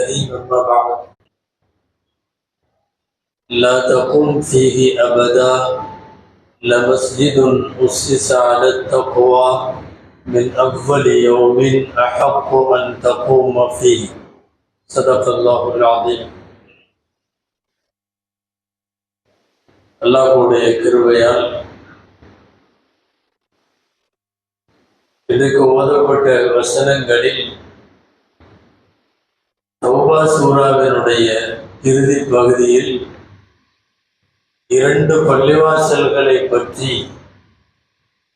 الكريم أما بعد لا تقم فيه أبدا لمسجد أسس على التقوى من أفضل يوم أحق أن تقوم فيه صدق الله العظيم அல்லாஹுடைய கிருபையால் இதுக்கு ஓதப்பட்ட வசனங்களில் தௌபா சூராவினுடைய இறுதி பகுதியில் இரண்டு பள்ளிவாசல்களை பற்றி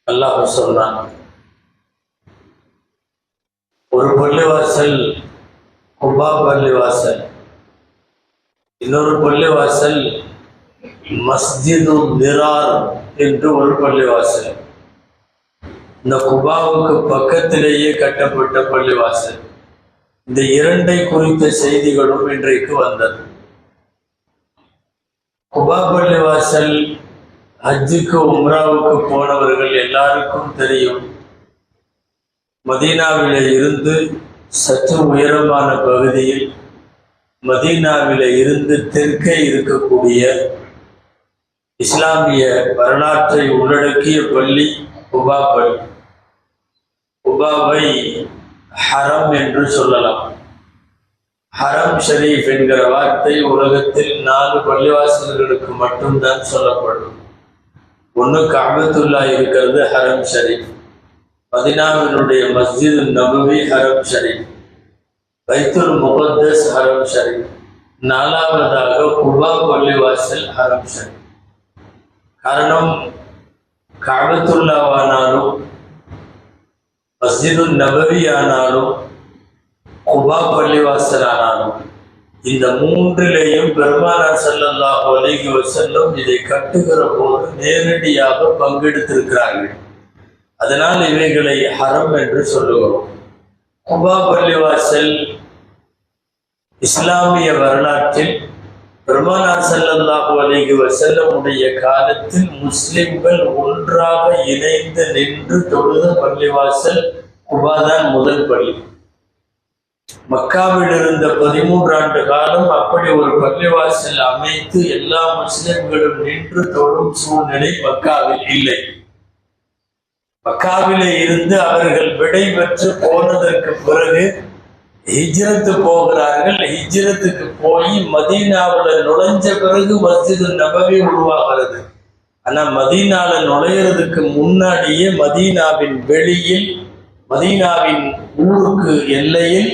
அல்லாஹ் சொன்னான். ஒரு பள்ளிவாசல் குபா பள்ளிவாசல். இன்னொரு பள்ளிவாசல் மஸ்ஜிது நிரார் என்று ஒரு பள்ளிவாசல். இந்த குபாவுக்கு பக்கத்திலேயே கட்டப்பட்ட பள்ளிவாசல். இந்த இரண்டை குறித்த செய்திகளும் இன்றைக்கு வந்தது. குபா பள்ளிவாசல் ஹஜ்ஜுக்கு உம்ராவுக்கு போனவர்கள் எல்லாருக்கும் தெரியும். மதீனாவில இருந்து சற்று உயரமான பகுதியில் மதீனாவில இருந்து தெற்கே இருக்கக்கூடிய இஸ்லாமிய வரலாற்றை உள்ளடக்கிய பள்ளி குபா பள்ளி குபாவை ஹரம் என்று சொல்லலாம். ஹரம் ஷரீஃப் என்கிற வார்த்தை உலகத்தில் நாலு பள்ளிவாசல்களுக்கு மட்டும்தான் சொல்லப்படும். ஒன்று காபத்துல்லா இருக்கிறது ஹரம் ஷரீஃப் மதினாவினுடைய மஸ்ஜித் நபுவி ஹரம் ஷரீஃப் பைத்துல் முகத்தஸ் ஹரம் ஷரீஃப் நாலாவதாக குபா பள்ளிவாசல் ஹரம் ஷரீஃப் காரணம் காபத்துல்லாவானாலும் மஸ்ஜிது நபவி ஆனாலும் குபா பள்ளிவாசல் ஆனாலும் இந்த மூன்றிலேயும் பெருமானார் செல்லல்லா அலைஹி செல்லும் இதை கட்டுகிற போது நேரடியாக பங்கெடுத்திருக்கிறார்கள் அதனால் இவைகளை ஹரம் என்று சொல்லுகிறோம் குபா பள்ளிவாசல் இஸ்லாமிய வரலாற்றில் பெருமானார் ஸல்லல்லாஹு அலைஹி செல்லமுடைய காலத்தில் முஸ்லிம்கள் ஒன்றாக இணைந்து நின்று தொழுத பள்ளிவாசல் குபாதான் முதல் பள்ளி. மக்காவில் இருந்த பதிமூன்று ஆண்டு காலம் அப்படி ஒரு பள்ளிவாசல் அமைத்து எல்லா முஸ்லிம்களும் நின்று தொழும் சூழ்நிலை மக்காவில் இல்லை. மக்காவிலே இருந்து அவர்கள் விடை பெற்று போனதற்கு பிறகு ஹிஜ்ரத்து போகிறார்கள். ஹிஜ்ரத்துக்கு போய் மதீனாவில் நுழைஞ்ச பிறகு மஸ்ஜிது நபவி உருவாகிறது. ஆனால் மதீனாவில் நுழையிறதுக்கு முன்னாடியே மதீனாவின் வெளியில் மதீனாவின் ஊருக்கு எல்லையில்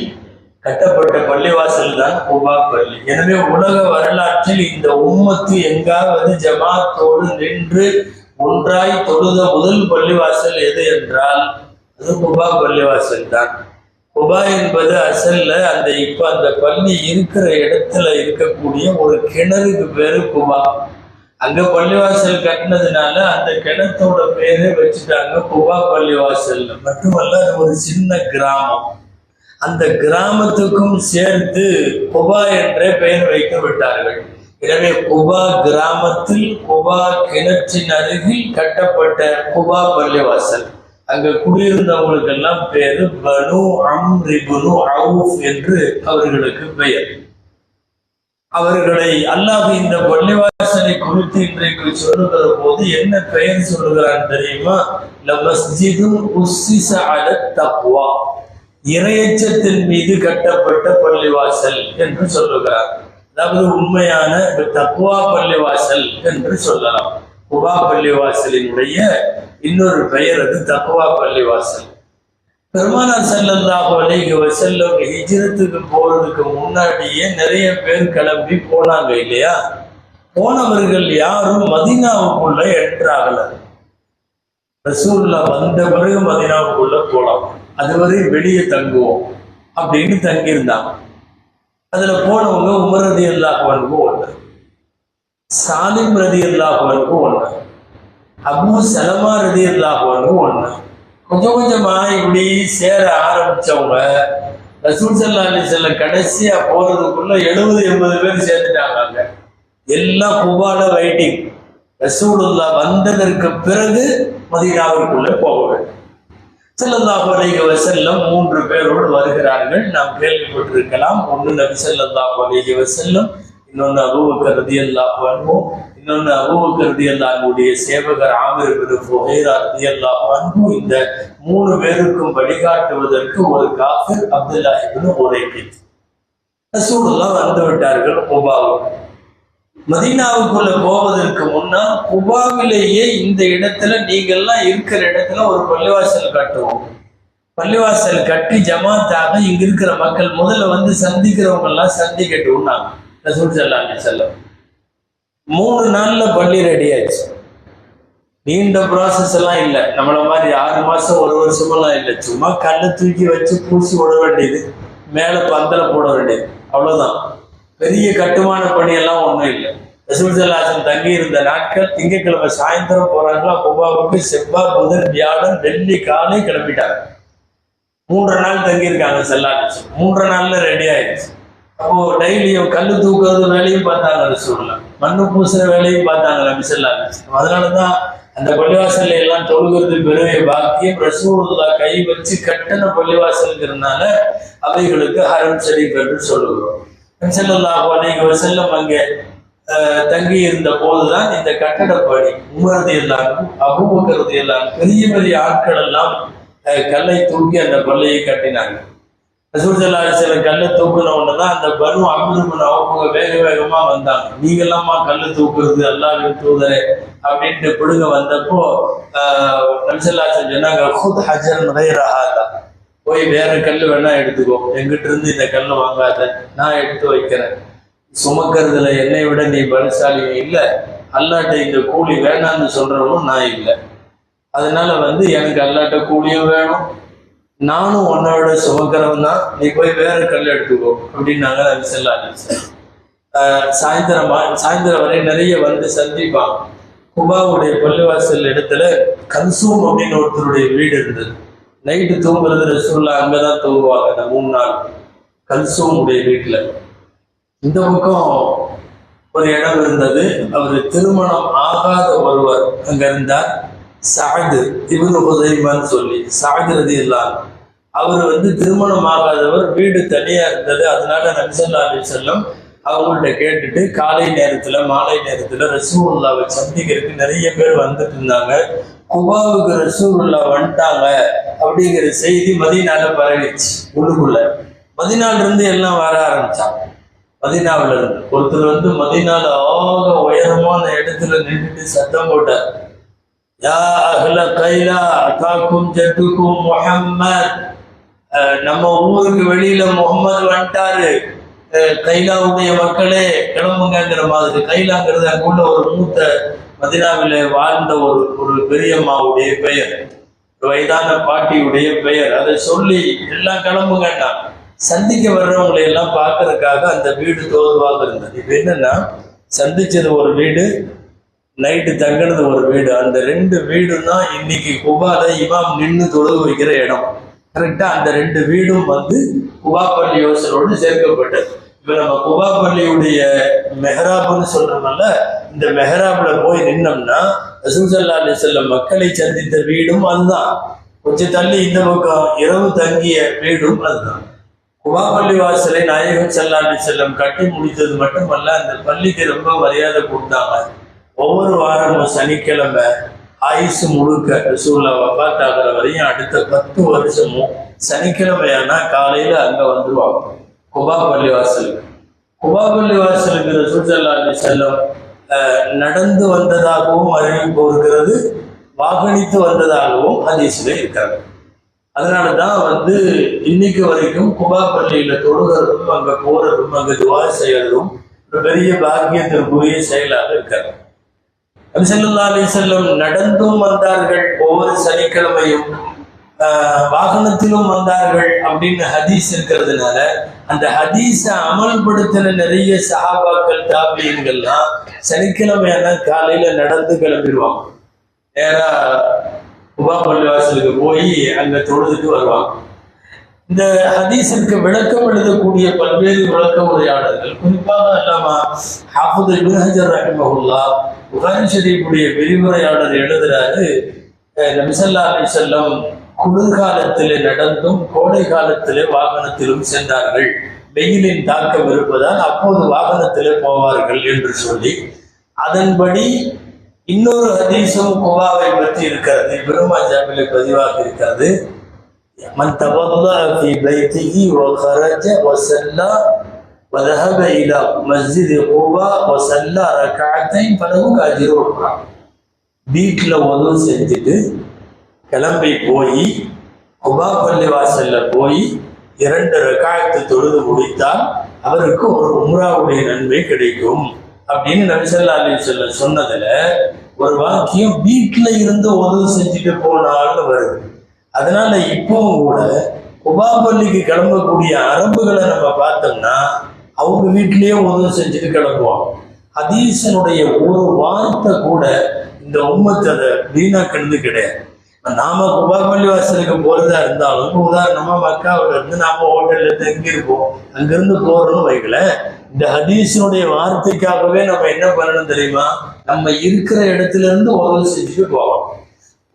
கட்டப்பட்ட பள்ளிவாசல் தான் குபா பள்ளி எனவே உலக வரலாற்றில் இந்த உம்மத்து எங்காவது ஜமாத்தோடு நின்று ஒன்றாய் தொழுத முதல் பள்ளிவாசல் எது என்றால் அது குபா பள்ளிவாசல் தான். குபா என்பது அசல்ல அந்த இப்ப அந்த பள்ளி இருக்கிற இடத்துல இருக்கக்கூடிய ஒரு கிணறுக்கு பேரு குபா அங்க பள்ளிவாசல் கட்டினதுனால அந்த கிணத்தோட பேரே வச்சுட்டாங்க குபா பள்ளிவாசல் மட்டுமல்ல அது ஒரு சின்ன கிராமம். அந்த கிராமத்துக்கும் சேர்த்து குபா என்ற பெயர் வைத்து விட்டார்கள். எனவே குபா கிராமத்தில் குபா கிணற்றின் அருகில் கட்டப்பட்ட குபா பள்ளிவாசல். அங்க குடியிருந்தவங்களுக்கெல்லாம் பேரு பனு அம்ரிபுனு அவுஃப் என்று அவர்களுக்கு பெயர். அவர்களை அல்லாஹ் இந்த பள்ளிவாசலை குறித்து இன்றைக்கு சொல்லுகிற போது என்ன பெயர் சொல்லுகிறான் தெரியுமா? லமஸ்ஜிதும் உஸ்ஸிஸ தக்வா. இரையச்சத்தின் மீது கட்டப்பட்ட பள்ளிவாசல் என்று சொல்லுகிறார். அதாவது உண்மையான தக்வா பள்ளிவாசல் என்று சொல்லலாம். குபா பள்ளிவாசலினுடைய இன்னொரு பெயர் அது தக்குவா பள்ளிவாசல் பெருமானார் ஸல்லல்லாஹு அலைஹி வஸல்லம் ஹிஜ்ரத்துக்கு போறதுக்கு முன்னாடியே நிறைய பேர் கிளம்பி போனாங்க இல்லையா? போனவர்கள் யாரும் மதினாவுக்குள்ள என்ட்ராகல ரசூல்லா வந்த பிறகு மதினாவுக்குள்ள போலாம். அதுவரை வெளியே தங்குவோம் அப்படின்னு தங்கியிருந்தாங்க. அதுல போனவங்க உமரதி அல்லாஹ் அல்லாஹுவனுக்கு ஒன்று சாலிம் ரதி அல்லாஹுவனுக்கு ஒன்று அபு சலமா ரதி அல்லாஹுவனுக்கு ஒன்று கொஞ்சம் கொஞ்சமா இப்படி சேர ஆரம்பிச்சவங்க ரசூல் சல்லா அலி செல்ல கடைசியா போறதுக்குள்ள எழுபது எண்பது பேர் சேர்த்துட்டாங்க எல்லாம் குபால வெயிட்டிங். ரசூலுல்லா வந்ததற்கு பிறகு மதீனாவிற்குள்ள போக வேண்டும். ஸல்லல்லாஹு அலைஹி வஸல்லம் மூன்று பேரோடு வருகிறார்கள். நாம் கேள்விப்பட்டிருக்கலாம். ஒன்று நபி ஸல்லல்லாஹு அலைஹி வசல்லம் இன்னொன்று அபூபக்கர் ரலியல்லாஹு அன்ஹு இன்னொன்று அபூபக்கர் அல்லாவுடைய சேவகர் ஆமிர் பெரு புகைரா ரதி அல்லா அன்ஹு இந்த மூணு பேருக்கும் வழிகாட்டுவதற்கு ஒரு காஃபிர் அப்துல்லா இப்னு உரைக்கித் ரசூலுல்லாஹ் வந்து விட்டார்கள் குபாவுக்கு. மதீனாவுக்குள்ள போவதற்கு முன்னால் குபாவிலேயே இந்த இடத்துல நீங்கள்லாம் இருக்கிற இடத்துல ஒரு பள்ளிவாசல் கட்டுவோம். பள்ளிவாசல் கட்டி ஜமாத்தாக இங்க இருக்கிற மக்கள் முதல்ல வந்து சந்திக்கிறவங்க எல்லாம் சந்திக்கட்டும்னாங்க. ரசூல் ஸல்லல்லாஹு மூணு நாள்ல பள்ளி ரெடி ஆயிடுச்சு. நீண்ட ப்ராசஸ் எல்லாம் இல்லை. நம்மள மாதிரி ஆறு மாசம் ஒரு வருஷமெல்லாம் இல்லை. சும்மா கல்லை தூக்கி வச்சு பூசி விட வேண்டியது. மேலே பந்தல போட வேண்டியது. அவ்வளோதான் பெரிய கட்டுமான பணியெல்லாம் ஒன்றும் இல்லை. ரசூல்சல்லாசன் தங்கி இருந்த நாட்கள் திங்கட்கிழமை சாயந்தரம் போறாங்களா குபாவுக்கு செவ்வாய் புதன் வியாழன் வெள்ளி காலை கிளம்பிட்டாங்க. மூன்று நாள் தங்கியிருக்காங்க செல்லாச்சு மூன்று நாள்ல ரெடி ஆயிடுச்சு. அப்போ டெய்லியும் கல் தூக்குறது வேலையும் பார்த்தாங்க ரசூல்ல மண்ணு பூசுற வேலையும் பார்த்தாங்க நபி செல்லாச்சு அதனாலதான் அந்த பள்ளிவாசல்ல எல்லாம் தொழுகிறது பெருமை பாக்கியம். ரசூலுல்லா கை வச்சு கட்டண பள்ளிவாசலுங்கிறதுனால அவைகளுக்கு ஹரம் ஷரீப் என்று சொல்லுகிறோம். செல்லல்லாஹு அலைஹி வஸல்லம் அங்கே அஹ், தங்கி இருந்த போதுதான் இந்த கட்டடப்பணி உமரது எல்லாம் அபூபக்கரது எல்லாம் பெரிய பெரிய ஆட்கள் எல்லாம் கல்லை தூக்கி அந்த பள்ளியை கட்டினாங்க. ரசூலுல்லாஹி சில கல்லை தூக்குன உடனே தான் அந்த பனு அமிர்மன் அவங்க வேக வேகமா வந்தாங்க. நீங்க எல்லாமா கல்லு தூக்குறது அல்லாஹ்வின் தூதரே அப்படின்ட்டு பிடுங்க வந்தப்போ ஆஹ், சொன்னாங்க "ஹுத் ஹஜர் கைர போய் வேற கல்லு வேணா எடுத்துக்கோ. எங்கிட்ட இருந்து இந்த கல்லு வாங்காத. நான் எடுத்து வைக்கிறேன். சுமக்கிறதுல என்னை விட நீ பலசாலி இல்ல. அல்லாட்ட இந்த கூலி வேணாம்னு சொல்றவனும் நான் இல்லை. அதனால வந்து எனக்கு அல்லாட்ட கூலியும் வேணும். நானும் உன்னோட சுமக்கிறவன் தான். நீ போய் வேற கல் எடுத்துக்கோ அப்படின்னாங்க நபி ஸல்லல்லாஹு அலைஹி வஸல்லம். சாயந்தரம் வரை நிறைய வந்து சந்திப்பாங்க குபாவுடைய பள்ளிவாசல் இடத்துல கன்சூம் அப்படின்னு ஒருத்தருடைய வீடு இருந்தது. நைட்டு தூங்குறது ரசூல்லா அங்கதான் தூங்குவாங்க அந்த மூணு நாள். கல்சூம் உடைய வீட்டுல. இந்த பக்கம் ஒரு இடம் இருந்தது. அவர் திருமணம் ஆகாத ஒருவர் அங்க இருந்தார். சாது இவனு உதயமான்னு சொல்லி சாது ரதி அவர் வந்து திருமணம் ஆகாதவர் வீடு தனியா இருந்தது. அதனால நபிசல்லா அலி செல்லம் அவங்கள்ட்ட கேட்டுட்டு காலை நேரத்துல மாலை நேரத்துல ரசூல்லாவை சந்திக்கிறதுக்கு நிறைய பேர் வந்துட்டு இருந்தாங்க. குபாவுக்கு ரசூல்லா வந்துட்டாங்க அப்படிங்கிற செய்தி மதினால பரவிச்சு உள்ளுக்குள்ள. மதினால இருந்து எல்லாம் வர ஆரம்பிச்சாங்க. மதினாவில இருந்து ஒருத்தர் வந்து மதினால ஆக உயரமான இடத்துல நின்றுட்டு சத்தம் போட்டார். முஹம்மத். அஹ் நம்ம ஊருக்கு வெளியில முகம்மது வந்துட்டாரு. கைலாவுடைய மக்களே கிளம்புங்கிற மாதிரி. கைலாங்கிறது அங்குள்ள ஒரு மூத்த மதினாவில வாழ்ந்த ஒரு ஒரு பெரியம்மாவுடைய பெயர். வயதான பாட்டியுடைய பெயர். அதை சொல்லி எல்லாம் கிளம்புங்கண்ணா. சந்திக்க வர்றவங்களை எல்லாம் பார்க்கறதுக்காக அந்த வீடு தோதுவாக இருந்தது. இப்ப என்னன்னா சந்திச்சது ஒரு வீடு நைட்டு தங்கினது ஒரு வீடு. அந்த ரெண்டு வீடும் தான் இன்னைக்கு குபால இமாம் நின்று தொழுகு வைக்கிற இடம். கரெக்டா அந்த ரெண்டு வீடும் வந்து குபா பள்ளி யோசனோடு சேர்க்கப்பட்டது. இப்ப நம்ம குபா பள்ளியுடைய மெஹராப்னு சொல்றோம்ல இந்த மெஹராப்ல போய் நின்னோம்னா ரசூசல்லா அலி செல்லம் மக்களை சந்தித்த வீடும் அதுதான். கொஞ்சம் தள்ளி இந்த பக்கம் இரவு தங்கிய வீடும் அதுதான். குபா பள்ளி வாசலை நாயகம் செல்லாண்டி செல்லம் கட்டி முடித்தது மட்டுமல்ல அந்த பள்ளிக்கு ரொம்ப மரியாதை கொடுத்தாங்க. ஒவ்வொரு வாரமும் சனிக்கிழமை ஆயுசு முழுக்க ரசூல்லா வபாத் ஆகிற வரையும் அடுத்த பத்து வருஷமும் சனிக்கிழமையானா காலையில் அங்கே வந்துருவாங்க. குபா பள்ளி வாசலுக்கு குபா பள்ளி வாசலுக்கு அலி செல்லம் நடந்து வந்ததாகவும் அறிவிப்பு இருக்கிறது வாகனித்து வந்ததாகவும் ஹதீஸில் இருக்காங்க. அதனால தான் வந்து இன்னைக்கு வரைக்கும் குபா பள்ளியில தொழுகிறதும் அங்கே போகிறதும் அங்கே துவா செய்யறதும் ஒரு பெரிய பாக்கியத்திற்குரிய செயலாக இருக்காங்க. நபி ஸல்லல்லாஹு நடந்தும் வந்தார்கள் ஒவ்வொரு சனிக்கிழமையும் ஆஹ், வாகனத்திலும் வந்தார்கள் அப்படின்னு ஹதீஸ் இருக்கிறதுனால அந்த ஹதீஸை அமல்படுத்தின நிறைய சஹாபாக்கள் தாபியங்கள்லாம் சனிக்கிழமையான காலையில நடந்து கிளம்பிடுவாங்க. நேரா உபா பள்ளிவாசலுக்கு போய் அங்க தொழுதுட்டு வருவாங்க. இந்த ஹதீஸிற்கு விளக்கம் எழுதக்கூடிய பல்வேறு விளக்க உரையாடல்கள். குறிப்பாக அல்லாமா ஹாஃபுது இப்னு ரஹிமஹுல்லா புகாரி ஷரீஃபுடைய விரிவுரையாளர் எழுதுறாரு. அஹ் அலி செல்லம் குளிர்காலத்திலே நடந்தும் கோடை காலத்திலே வாகனத்திலும் சென்றார்கள். வெயிலின் தாக்கம் இருப்பதால் அப்போது வாகனத்திலே போவார்கள் என்று சொல்லி அதன்படி இன்னொரு ஹதீஸும் குவாவை பற்றி இருக்கிறது. பெருமா ஜாமில பதிவாக இருக்கிறது. மன் தவல்லா ஃபி பைத்திஹி வ خرج وصلى وذهب الى مسجد قباء وصلى ركعتين فله اجر வீட்டில் உதவு செஞ்சுட்டு கிளம்பி போய் குபா பள்ளி வாசல்ல போய் இரண்டு ரகாயத்து தொழுது முடித்தால் அவருக்கு ஒரு உம்ராவுடைய நன்மை கிடைக்கும் அப்படின்னு நபிசல்லா அலி சொல்ல சொன்னதுல ஒரு வாக்கியம் வீட்டுல இருந்து உதவு செஞ்சுட்டு போனால்னு வருது அதனால இப்பவும் கூட குபா பள்ளிக்கு கிளம்பக்கூடிய அரபுகளை நம்ம பார்த்தோம்னா அவங்க வீட்டிலேயே உதவி செஞ்சுட்டு கிளம்புவாங்க. ஹதீசனுடைய ஒரு வார்த்தை கூட இந்த உம்மத்தை அதை வீணாக்கிறது கிடையாது நாம குபா பள்ளி வாசலுக்கு போறதா இருந்தாலும் உதாரணமாக உதாரணமா மக்காவுல இருந்து நாம ஹோட்டல்ல தங்கி இருக்கோம் அங்கிருந்து போறோம்னு வைக்கல இந்த ஹதீஸினுடைய வார்த்தைக்காகவே நம்ம என்ன பண்ணணும் தெரியுமா? நம்ம இருக்கிற இடத்துல இருந்து உதவி செஞ்சுட்டு போவோம்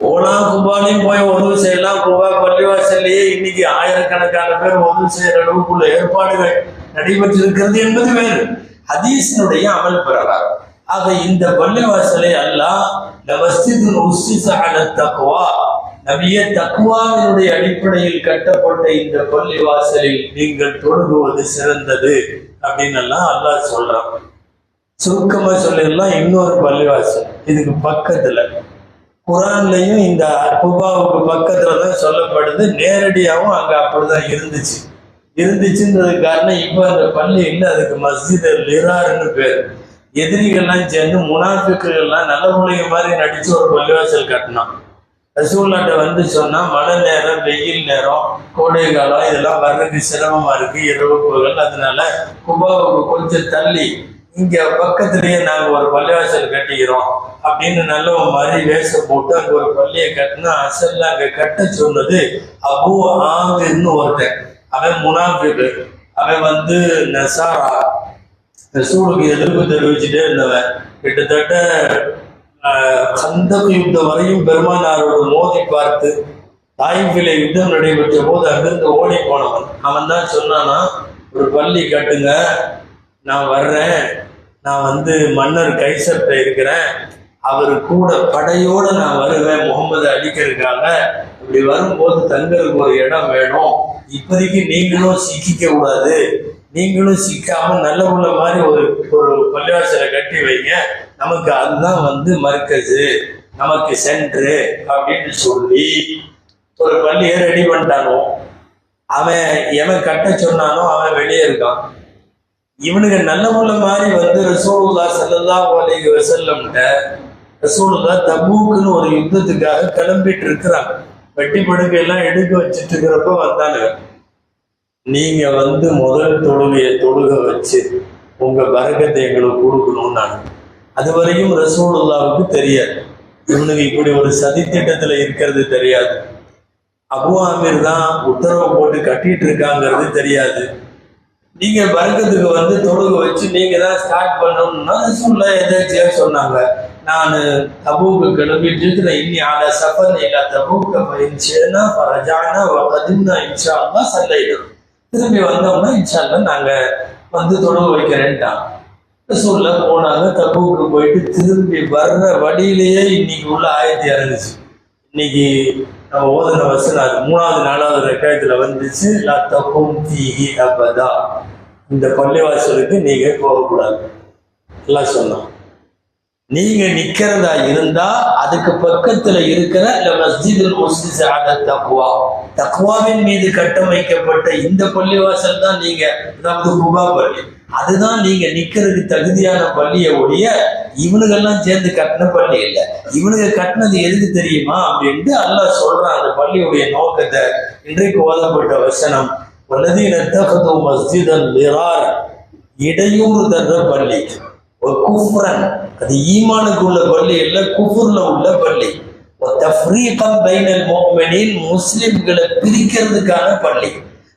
ஓலா குபாலையும் போய் உதவி செய்யலாம். குபா பள்ளிவாசல்லையே இன்னைக்கு ஆயிரக்கணக்கான பேர் உதவி செய்யற அளவுக்குள்ள ஏற்பாடுகள் நடைபெற்றிருக்கிறது என்பது வேறு. ஹதீஸினுடைய அமல் பெறலாம் ஆக இந்த பள்ளிவாசலை அல்லாஹ் லவஸ்திதுல் உஸ்ஸிஸ அல தக்வா நபிய அடிப்படையில் கட்டப்பட்ட இந்த பள்ளிவாசலில் நீங்கள் தொழுகுவது சிறந்தது அப்படின்னு எல்லாம் அல்லாஹ் சொல்றான். சுருக்கமா சொல்லிடலாம். இன்னொரு பள்ளிவாசல். இதுக்கு பக்கத்துல. குரான்லையும் இந்த குபாவுக்கு பக்கத்துல தான் சொல்லப்படுது. நேரடியாகவும் அங்க அப்படிதான் இருந்துச்சு. இருந்துச்சுன்றது காரணம் இப்போ அந்த பள்ளி இல்லை அதுக்கு மஸ்ஜித் லிராருன்னு பேர். எதிரிகள்லாம் சேர்ந்து முனாஃபிக்குகள்லாம் நல்ல பிள்ளைங்க மாதிரி நடிச்சு ஒரு பள்ளிவாசல் கட்டினான். ரசூல்லாட்ட வந்து சொன்னா மழை நேரம் வெயில் நேரம் கோடை காலம் இதெல்லாம் வர்றதுக்கு சிரமமா இருக்கு இரவு பகல். அதனால குபாவுக்கு கொஞ்சம் தள்ளி இங்க பக்கத்திலேயே நாங்க ஒரு பள்ளிவாசல் கட்டிக்கிறோம் அப்படின்னு நல்ல மாதிரி வேஷம் போட்டு அங்க ஒரு பள்ளியை கட்டினா அசல்ல அங்க கட்ட சொன்னது அபு ஆமிர்னு ஒருத்தன். அவன் முனாஃபிக்கு. அவன் வந்து நசாரா. ரசூலுக்கு எதிர்ப்பு தெரிவிச்சுட்டே இருந்தவன். கிட்டத்தட்ட கந்தக யுத்தம் வரையும் பெருமானாரோட மோதி பார்த்து தாய்பிலை யுத்தம் நடைபெற்ற போது அங்கிருந்து ஓடி போனவன். அவன் தான் சொன்னானா ஒரு பள்ளி கட்டுங்க. நான் வர்றேன். நான் வந்து மன்னர் கைசர்ட்ட இருக்கிறேன். அவர் கூட படையோட நான் வருவேன் முகமது அடிக்கிறதுக்காக இப்படி வரும்போது தங்களுக்கு ஒரு இடம் வேணும். இப்போதைக்கு நீங்களும் சிக்கிக்க கூடாது. நீங்களும் சிக்காம நல்ல உள்ள மாதிரி ஒரு ஒரு பள்ளிவாசலை கட்டி வைங்க. நமக்கு அதுதான் வந்து மர்க்கஸு நமக்கு சென்ட்ரு அப்படின்னு சொல்லி ஒரு பள்ளியை ரெடி பண்ணிட்டானோ? அவன் எவன் கட்ட சொன்னானோ அவன் வெளியே இருக்கான். இவனுங்க நல்ல மாதிரி வந்து ரசூலுல்லா செல்லல்லா அலைஹி செல்லம்ட்ட ரசூலுல்லா தபூக்குன்னு ஒரு யுத்தத்துக்காக கிளம்பிட்டு இருக்கிறாங்க வெட்டி படுக்கையெல்லாம் எடுக்க வச்சுட்டு இருக்கிறப்ப வந்தானுங்க நீங்க வந்து முதல் தொழுகையை தொழுக வச்சு உங்க பரகத்தை எங்களுக்கு கொடுக்கணும்னு நான் அது வரையும் ரசூலுல்லாவுக்கு தெரியாது. இவனுக்கு இப்படி ஒரு சதித்திட்டத்துல இருக்கிறது தெரியாது. அபு ஆமீர் தான் உத்தரவு போட்டு கட்டிட்டு இருக்காங்கிறது தெரியாது. நீங்க வர்க்கத்துக்கு வந்து தொழுக வச்சு நீங்க தான் ஸ்டார்ட் பண்ணணும்னா சொல்ல எதாச்சியா சொன்னாங்க. நான் தபூக்கு கிளம்பிட்டு இருக்கிறேன் இன்னி ஆல சஃபர் இல்ல தபூக்க பயிற்சினா பரஜானா வகதின்னா இன்ஷா அல்லா சல்லைடும் திரும்பி வந்தோம்னா இன்ஷா அல்லா நாங்க வந்து தொழுக வைக்கிறேன்ட்டான். ரசூல்ல போனாங்க தபூக்கு போயிட்டு திரும்பி வர்ற வழியிலேயே இன்னைக்கு உள்ள ஆயத்தி இறங்குச்சு. இன்னைக்கு நம்ம ஓதுன வசனம் அது மூணாவது நாலாவது ரெக்காயத்துல வந்துச்சு லா தப்பும் தீஹி அபதா. இந்த பள்ளிவாசலுக்கு நீங்கள் போகக்கூடாது. எல்லாம் சொன்னோம் நீங்க நிக்கிறதா இருந்தா அதுக்கு பக்கத்துல இருக்கிற இந்த மஸ்ஜிதுல் முஸ்லிஸ் அல மீது கட்டமைக்கப்பட்ட இந்த பள்ளிவாசல் தான் நீங்க அதாவது குபா பள்ளி. அதுதான் நீங்க நிக்கிறதுக்கு தகுதியான பள்ளியை ஒழிய இவனுங்கெல்லாம் சேர்ந்து கட்டின பள்ளி இல்லை. இவனுங்க கட்டினது எதுக்கு தெரியுமா அப்படின்ட்டு அல்லாஹ் சொல்றான் அந்த பள்ளியுடைய நோக்கத்தை. இன்றைக்கு ஓதப்பட்ட வசனம் வல்லதீன தகது மஸ்ஜிதன் மிரார் இடையூறு தர்ற பள்ளி. ஒரு குஃப்ரன் அது ஈமானுக்கு உள்ள பள்ளி இல்ல குஃபுர்ல உள்ள பள்ளி. தஃப்ரீகம் பைனல் மோமெனில் முஸ்லிம்களை பிரிக்கிறதுக்கான பள்ளி.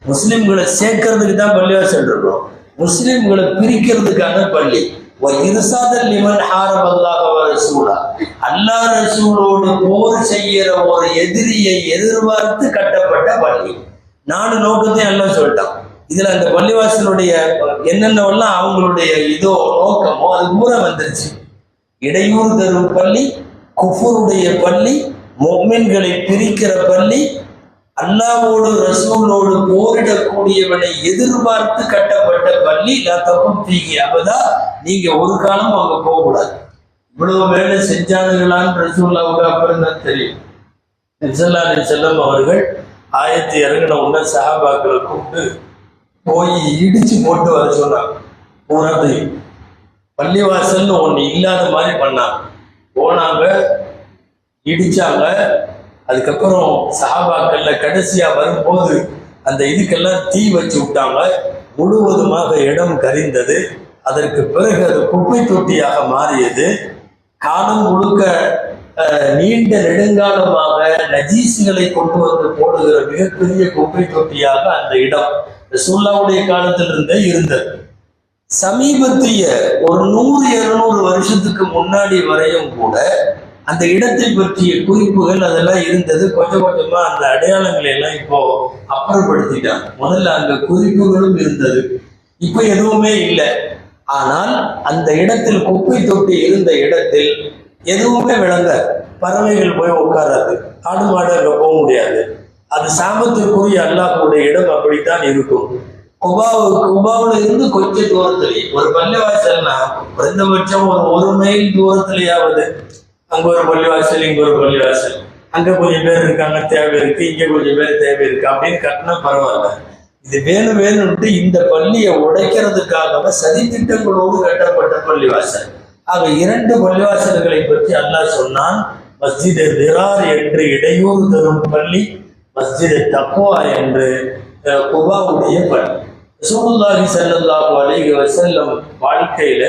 முஸ்லிம்களை சேர்க்கறதுக்கு தான் பள்ளிவாசல் இருக்கிறோம் முஸ்லிம்களை பிரிக்கிறதுக்கான பள்ளி. இருசாதல் லிமன் ஹாரபல்லாக ரசூலா. அல்லாஹ் ரசூலோடு போர் செய்கிற ஒரு எதிரியை எதிர்பார்த்து கட்டப்பட்ட பள்ளி. நாலு நோக்கத்தையும் எல்லாம் சொல்லிட்டான். இதுல அந்த பள்ளிவாசலுடைய என்னென்னவெல்லாம் அவங்களுடைய இதோ நோக்கமோ அது பூரா வந்துருச்சு. இடையூறு தரும் பள்ளி குஃபருடைய பள்ளி மொமென்களை பிரிக்கிற பள்ளி அல்லாவோடு ரசூலோடு போரிடக்கூடியவனை எதிர்பார்த்து கட்டப்பட்ட பள்ளி தப்பும் தீங்கி அப்பதான் நீங்க ஒரு காலம் அங்க போகக்கூடாது. இவ்வளவு வேலை செஞ்சானுங்களான்னு ரசூல்லாவுக்கு அப்புறம் தான் தெரியும். செல்லம் அவர்கள் ஆயத்தி இறங்கின உடனே சஹாபாக்களை கூப்பிட்டு போய் இடிச்சு போட்டு வர சொன்னாங்க பூராத்தையும். பள்ளிவாசல்னு ஒன்று இல்லாத மாதிரி பண்ணாங்க போனாங்க இடிச்சாங்க. அதுக்கப்புறம் சஹாபாக்கள்ல கடைசியா வரும்போது அந்த இதுக்கெல்லாம் தீ வச்சு விட்டாங்க. முழுவதுமாக இடம் கரிந்தது. அதற்கு பிறகு அது குப்பை தொட்டியாக மாறியது. காலம் முழுக்க நீண்ட நெடுங்காலமாக நஜீசுகளை கொண்டு வந்து போடுகிற மிகப்பெரிய குப்பை தொட்டியாக அந்த இடம் சுல்லாவுடைய காலத்திலிருந்தே இருந்தது. சமீபத்திய ஒரு நூறு இருநூறு வருஷத்துக்கு முன்னாடி வரையும் கூட அந்த இடத்தை பற்றிய குறிப்புகள் அதெல்லாம் இருந்தது. கொஞ்சம் கொஞ்சமா அந்த அடையாளங்களை எல்லாம் இப்போ அப்புறப்படுத்திட்டாங்க. முதல்ல அந்த குறிப்புகளும் இருந்தது. இப்போ எதுவுமே இல்லை. ஆனால் அந்த இடத்தில் குப்பை தொட்டி இருந்த இடத்தில் எதுவுமே விளங்காது பறவைகள் போய் உட்காராது. ஆடு மாடு அங்கே போக முடியாது. அது சாபத்திற்குரிய அல்லாஹுடைய இடம் அப்படித்தான் இருக்கும். குபாவுக்கு குபாவுல இருந்து கொஞ்சம் தூரத்திலே ஒரு பள்ளிவாசல்னா குறைந்தபட்சம் ஒரு ஒரு மைல் தூரத்திலேயாவது. அங்க ஒரு பள்ளிவாசல் இங்க ஒரு பள்ளிவாசல். அங்க கொஞ்சம் பேர் இருக்காங்க தேவை இருக்கு இங்க கொஞ்சம் பேர் தேவை இருக்கு அப்படின்னு கட்டினா பரவாயில்ல. இது வேணும் வேணும்ட்டு இந்த பள்ளியை உடைக்கிறதுக்காக சதித்திட்டங்களோடு கட்டப்பட்ட பள்ளிவாசல். ஆக இரண்டு பள்ளிவாசல்களை பற்றி அல்லாஹ் சொன்னான் மஸ்ஜித் திரார் என்று இடையூறு தரும் பள்ளி மஸ்ஜித் தக்குவா என்று குபாவுடைய பள்ளி. ரசூலுல்லாஹி ஸல்லல்லாஹு அலைஹி வஸல்லம் வாழ்க்கையில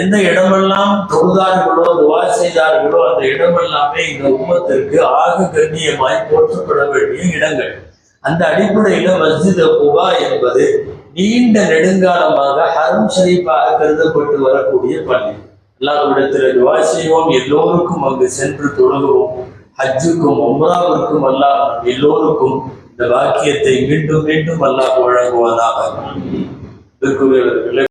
எந்த இடமெல்லாம் தொழுதார்களோ துவா செய்தார்களோ அந்த இடமெல்லாமே இந்த உம்மத்திற்கு ஆக கண்ணியமாய் போற்றப்பட வேண்டிய இடங்கள். அந்த அடிப்படையில மஸ்ஜித் குபா என்பது நீண்ட நெடுங்காலமாக ஹரம் ஷரீஃபாக கருதப்பட்டு வரக்கூடிய பள்ளி. அல்லாஹ்விடத்தில் துவா செய்வோம். எல்லோருக்கும் அங்கு சென்று தொழுகுவோம். ஹஜ்ஜுக்கும் உம்ராவிற்கும் அல்லாஹ் எல்லோருக்கும் இந்த வாக்கியத்தை மீண்டும் மீண்டும் அல்லாஹ் வழங்குவதாக.